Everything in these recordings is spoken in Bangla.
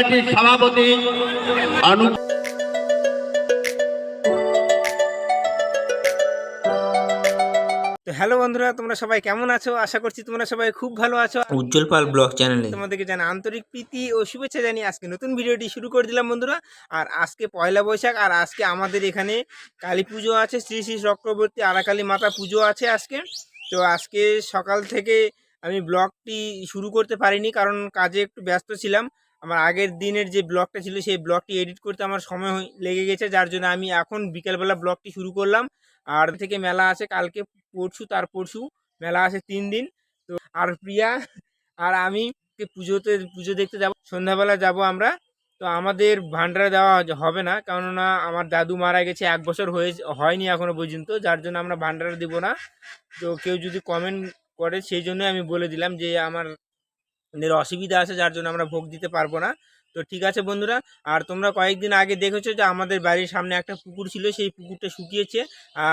কমিটির সভাপতি অনু তো হ্যালো বন্ধুরা তোমরা সবাই কেমন আছো? আশা করছি তোমরা সবাই খুব ভালো আছো। উজ্জ্বল পাল ব্লগ চ্যানেলে। তোমাদেরকে জানা আন্তরিক প্রীতি ও শুভেচ্ছা জানিয়ে আজকে নতুন ভিডিওটি শুরু করে দিলাম বন্ধুরা। আর আজকে পয়লা বৈশাখ আর আজকে আমাদের এখানে কালী পুজো আছে শ্রী শ্রী চক্রবর্তী আরাকালী মাতা পুজো আছে আজকে। তো আজকে সকাল থেকে আমি ব্লগটি শুরু করতে পারিনি কারণ কাজে একটু ব্যস্ত ছিলাম। আমার আগের দিনের যে ব্লগটা ছিল, সেই ব্লগটি এডিট করতে আমার সময় লেগে গেছে। যার জন্য আমি এখন বিকেলবেলা ব্লগটি শুরু করলাম। আর থেকে মেলা আছে কালকে, পরশু, তার পরশু মেলা আছে তিন দিন। তো আর প্রিয়া আর আমি পুজোতে, পুজো দেখতে যাব, সন্ধ্যাবেলা যাব আমরা। তো আমাদের ভান্ডারা দেওয়া হবে না। কেননা আমার দাদু মারা গেছে এক বছর হয়ে হয়নি এখনও পর্যন্ত। যার জন্য আমরা ভান্ডারা দিব না। তো কেউ যদি কমেন্ট করে, সেই জন্য আমি বলে দিলাম যে আমার এর অসুবিধা আছে, যার জন্য আমরা ভোগ দিতে পারব না। তো ঠিক আছে বন্ধুরা, আর তোমরা কয়েকদিন আগে দেখেছ যে আমাদের বাড়ির সামনে একটা পুকুর ছিল, সেই পুকুরটা শুকিয়েছে।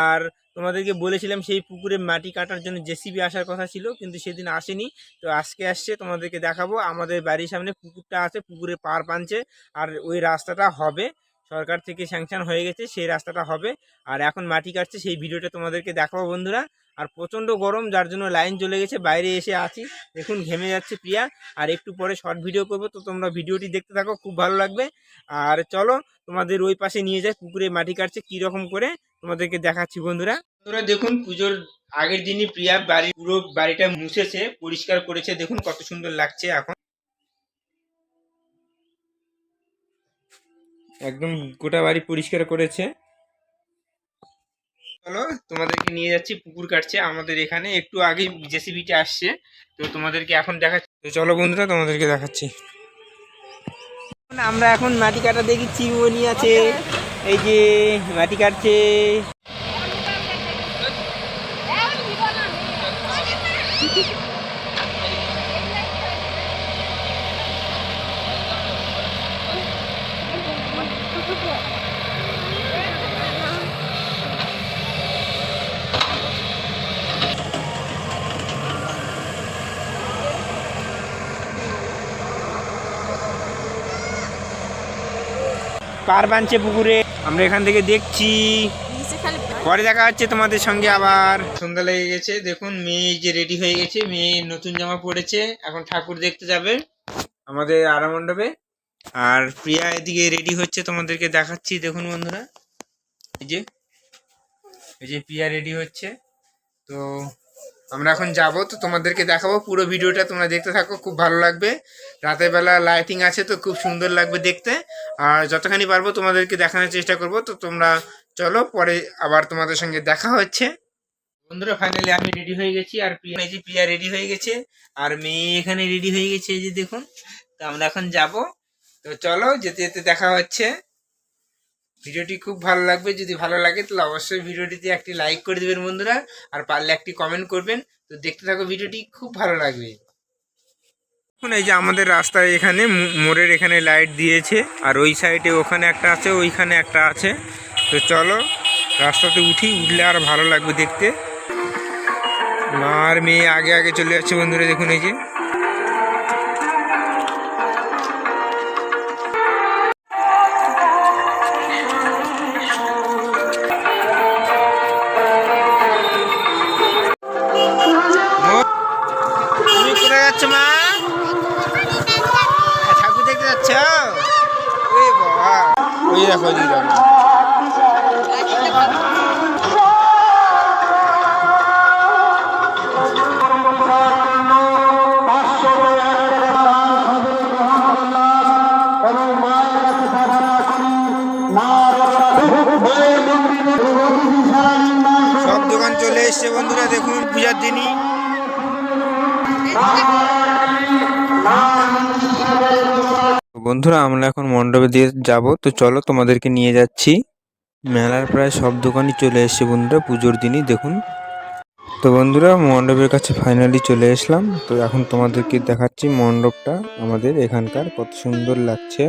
আর তোমাদেরকে বলেছিলাম সেই পুকুরে মাটি কাটার জন্য জেসিবি আসার কথা ছিল, কিন্তু সেদিন আসেনি। তো আজকে আসছে, তোমাদেরকে দেখাবো। আমাদের বাড়ির সামনে পুকুরটা আছে, পুকুরে পার পাঞ্চে আর ওই রাস্তাটা হবে। সরকার থেকে স্যাংশন হয়ে গেছে, সেই রাস্তাটা হবে। আর এখন মাটি কাটছে, সেই ভিডিওটা তোমাদেরকে দেখাবো বন্ধুরা। আর প্রচণ্ড গরম, যার জন্য লাইন চলে গেছে। বাইরে এসে আছি। দেখুন, ঘেমে যাচ্ছে প্রিয়া। আর একটু পরে শর্ট ভিডিও করব। তো তোমরা ভিডিওটি দেখতে থাকো, খুব ভালো লাগবে। আর চলো, তোমাদের ওই পাশে নিয়ে যায় পুকুরে মাটি কাটছে কীরকম করে তোমাদেরকে দেখাচ্ছি বন্ধুরা। বন্ধুরা, দেখুন, পুজোর আগের দিনই প্রিয়া বাড়ি, পুরো বাড়িটা মুছেছে, পরিষ্কার করেছে। দেখুন, কত সুন্দর লাগছে এখন। একদম গোটা বাড়ি পরিষ্কার করেছে। চলো, তোমাদেরকে নিয়ে যাচ্ছি, পুকুর কাটছে। আমাদের এখানে একটু আগে জেসিবিটা আসছে, তো তোমাদেরকে এখন দেখাচ্ছি। তো চলো বন্ধুরা, তোমাদেরকে দেখাচ্ছি। আমরা এখন মাটি কাটা দেখি চিমনি আছে, এই যে মাটি কাটছে। পার পুকুরে? আমরা এখান থেকে দেখছি। পরে দেখা হচ্ছে তোমাদের সঙ্গে আবার। সন্ধ্যা লেগে গেছে, দেখুন, মেয়ে যে রেডি হয়ে গেছে, মেয়ে নতুন জামা পড়েছে, এখন ঠাকুর দেখতে যাবে আমাদের আরা মণ্ডপে। আর প্রিয়া এদিকে রেডি হচ্ছে, তোমাদেরকে দেখাচ্ছি, দেখুন বন্ধুরা। এই যে এই যে প্রিয়া রেডি হচ্ছে। তো আমরা এখন যাব, তো তোমাদেরকে দেখাবো পুরো ভিডিওটা, তোমরা দেখতে থাকো, খুব ভালো লাগবে। রাতের বেলা লাইটিং আছে, তো খুব সুন্দর লাগবে দেখতে। আর যতখানি পারব তোমাদেরকে দেখানোর চেষ্টা করব, তো তোমরা চলো, পরে আবার তোমাদের সঙ্গে দেখা হচ্ছে। বন্ধুরা ফাইনালি আমি রেডি হয়ে গেছি, আর প্রিয়া, এই যে প্রিয়া রেডি হয়ে গেছে, আর মেয়ে এখানে রেডি হয়ে গেছে, এই যে দেখুন। তো আমরা এখন যাব, তো চলো, যেতে যেতে দেখা হচ্ছে। ভিডিওটি খুব ভালো লাগবে, যদি ভালো লাগে তাহলে অবশ্যই ভিডিওটিতে একটি লাইক করে দেবেন বন্ধুরা, আর পারলে একটি কমেন্ট করবেন। তো দেখতে থাকো ভিডিওটি, খুব ভালো লাগবে। এখন এই যে আমাদের রাস্তায় এখানে মোড়ের এখানে লাইট দিয়েছে, আর ওই সাইডে ওখানে একটা আছে, ওইখানে একটা আছে। তো চলো, রাস্তাতে উঠি, উঠলে আর ভালো লাগবে দেখতে। মার মেয়ে আগে আগে চলে যাচ্ছে বন্ধুরা, দেখুন এই যে। এসছে বন্ধুরা, দেখুন পূজার দিনই। বন্ধুরা, আমরা এখন মণ্ডপে দিয়ে যাব। তো চলো তোমাদেরকে নিয়ে যাচ্ছি। মেলার প্রায় সব দোকানই চলে এসছে বন্ধুরা, পুজোর দিনই, দেখুন। তো বন্ধুরা, মণ্ডপের কাছে ফাইনালি চলে এসলাম। তো এখন তোমাদেরকে দেখাচ্ছি মণ্ডপটা, আমাদের এখানকার কত সুন্দর লাগছে।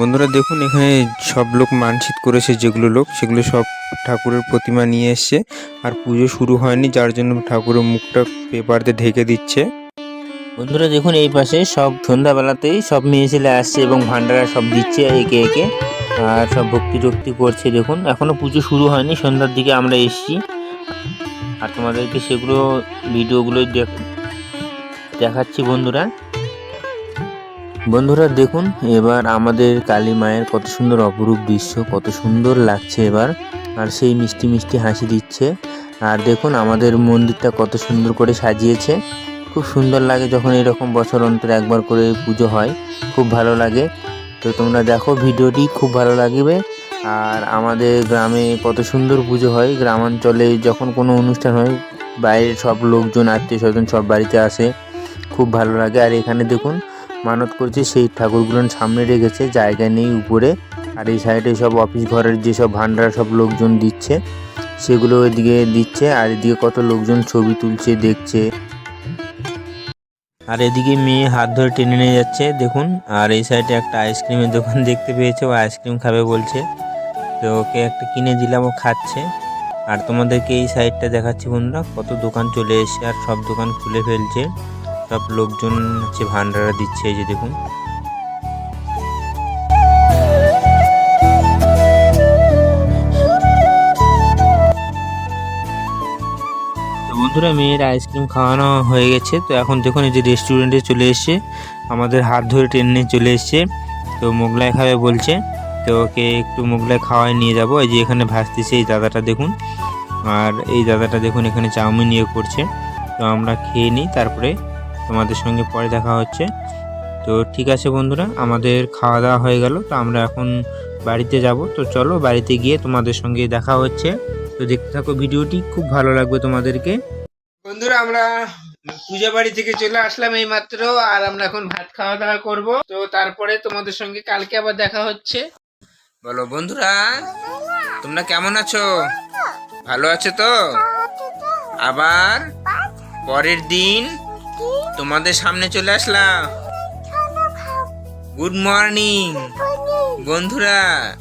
বন্ধুরা দেখুন, এখানে সব লোক মানসিক করেছে, যেগুলো লোক, সেগুলো সব ঠাকুরের প্রতিমা নিয়ে এসছে। আর পুজো শুরু হয়নি, যার জন্য ঠাকুরের মুখটা পেপার দিয়ে ঢেকে দিচ্ছে। বন্ধুরা দেখুন, এই পাশে সব সন্ধ্যাবেলাতেই সব মেয়ে ছেলে আসছে এবং ভান্ডারা সব দিচ্ছে একে একে। আর সব ভক্তি টক্তি করছে, দেখুন। এখনও পুজো শুরু হয়নি, সন্ধ্যার দিকে আমরা এসেছি। আর তোমাদেরকে সেগুলো, ভিডিওগুলো দেখ- দেখাচ্ছি বন্ধুরা। বন্ধুরা দেখুন, এবার আমাদের কালী মায়ের কত সুন্দর অপরূপ দৃশ্য, কত সুন্দর লাগছে এবার। আর সেই মিষ্টি মিষ্টি হাসি দিচ্ছে। আর দেখুন, আমাদের মন্দিরটা কত সুন্দর করে সাজিয়েছে। খুব সুন্দর লাগে যখন এরকম বছর অন্তর একবার করে পুজো হয়। খুব ভালো লাগে। তো তোমরা দেখো, ভিডিওটি খুব ভালো লাগবে। আর আমাদের গ্রামে কত সুন্দর পুজো হয়। গ্রামাঞ্চলে যখন কোনো অনুষ্ঠান হয়, বাইরের সব লোকজন, আত্মীয় স্বজন সব বাড়িতে আসে। খুব ভালো লাগে। আর এখানে দেখুন মানত করছে, সেই ঠাকুরগুলো সামনে রেখেছে, জায়গা নেই উপরে। আর এই সাইডে সব অফিস ঘরের যেসব ভান্ডার, সব লোকজন দিচ্ছে, সেগুলো এদিকে দিচ্ছে, আর এদিকে কত লোকজন ছবি তুলছে, দেখছে। আর এদিকে মেয়ে হাত ধরে টেনে নিয়ে যাচ্ছে, দেখুন। আর এই সাইডে একটা আইসক্রিমের দোকান দেখতে পেয়েছে, ও আইসক্রিম খাবে বলছে। তো ওকে একটা কিনে দিলাম, ও খাচ্ছে। আর তোমাদেরকে এই সাইডটা দেখাচ্ছি বন্ধুরা, কত দোকান চলে এসেছে, আর সব দোকান খুলে ফেলছে। সব লোকজন হচ্ছে ভান্ডারা দিচ্ছে এই যে দেখুন। বন্ধুরা, মেয়ের আইসক্রিম খাওয়ানো হয়ে গেছে। তো এখন দেখুন, এই যে রেস্টুরেন্টে চলে এসছে। আমাদের হাত ধরে ট্রেনে চলে এসছে। তো মোগলাই খাবে বলছে। তো ওকে একটু মোগলাই খাওয়ায় নিয়ে যাব। এই যে এখানে ভাসতেছে এই দাদাটা দেখুন। আর এই দাদাটা দেখুন, এখানে চাউমিন ইয়ে করছে। তো আমরা খেয়ে নিই, তারপরে তোমাদের সঙ্গে পরে দেখা হচ্ছে। তো ঠিক আছে বন্ধুরা, আমাদের খাওয়া দাওয়া হয়ে গেল। তো আমরা এখন বাড়িতে যাব। তো চলো বাড়িতে গিয়ে তোমাদের সঙ্গে দেখা হচ্ছে। তো দেখতে থাকো ভিডিওটি, খুব ভালো লাগবে তোমাদেরকে। বন্ধুরা, আমরা পূজা বাড়ি থেকে চলে আসলাম এই মাত্র আর আমরা এখন ভাত খাওয়া দাওয়া করব। তো তারপরে তোমাদের সঙ্গে কালকে আবার দেখা হচ্ছে। বলো বন্ধুরা, তোমরা কেমন আছো? ভালো আছো তো? আবার পরের দিন তোমাদের সামনে চলে আসলাম। গুড মর্নিং বন্ধুরা।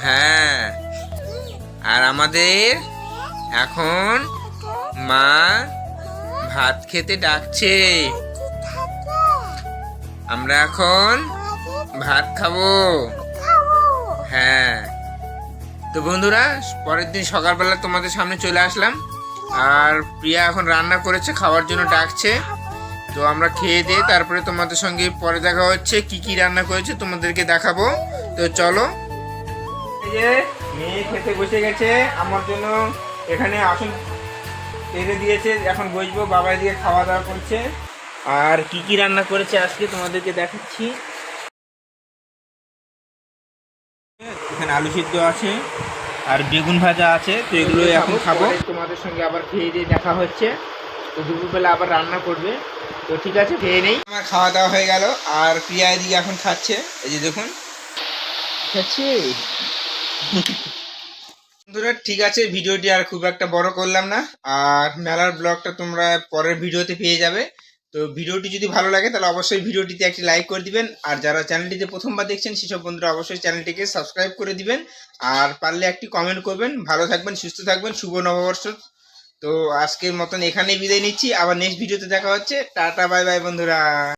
হ্যাঁ। আর আমাদের এখন মা ভাত খেতে ডাকছে। আমরা এখন ভাত খাব। হ্যাঁ। তো বন্ধুরা, পরের দিন সকালবেলা তোমাদের সামনে চলে আসলাম। আর প্রিয়া এখন রান্না করেছে, খাওয়ার জন্য ডাকছে। তো আমরা খেয়ে দিয়ে তারপরে তোমাদের সঙ্গে পরে দেখা হচ্ছে কি কি রান্না করেছে তোমাদেরকে দেখাবো। তো চলো। এই যে মেয়ে খেতে বসে গেছে আমার জন্য এখানে আসন পেরে দিয়েছে এখন বসবো বাবা দিয়ে খাওয়া দাওয়া করছে। আর কি কি রান্না করেছে আজকে তোমাদেরকে দেখাচ্ছি। এখানে আলু সিদ্ধ আছে আর বেগুন ভাজা আছে তো এগুলো এখন খাব। তোমাদের সঙ্গে আবার খেয়ে দিয়ে দেখা হচ্ছে। তো দুপুরবেলা আবার রান্না করবে। তো ঠিক আছে খেয়ে নেই। আমার খাওয়া দাওয়া হয়ে গেল আর প্রিয়া এদিকে এখন খাচ্ছে। এই যে দেখুন। খাচ্ছে? বন্ধুরা ঠিক আছে ভিডিওটি আর খুব একটা বড় করলাম না। আর মেলার ব্লগটা তোমরা পরের ভিডিওতে পেয়ে যাবে। তো ভিডিওটি যদি ভালো লাগে তাহলে অবশ্যই ভিডিওটিতে একটি লাইক করে দিবেন। আর যারা চ্যানেলটিতে প্রথমবার দেখছেন সেসব বন্ধুরা অবশ্যই চ্যানেলটিকে সাবস্ক্রাইব করে দিবেন। আর পারলে একটি কমেন্ট করবেন। ভালো থাকবেন সুস্থ থাকবেন। শুভ নববর্ষ। তো আজকের মতন এখানেই বিদায় নিচ্ছি। আবার নেক্সট ভিডিওতে দেখা হচ্ছে। টাটা বাই বাই বন্ধুরা।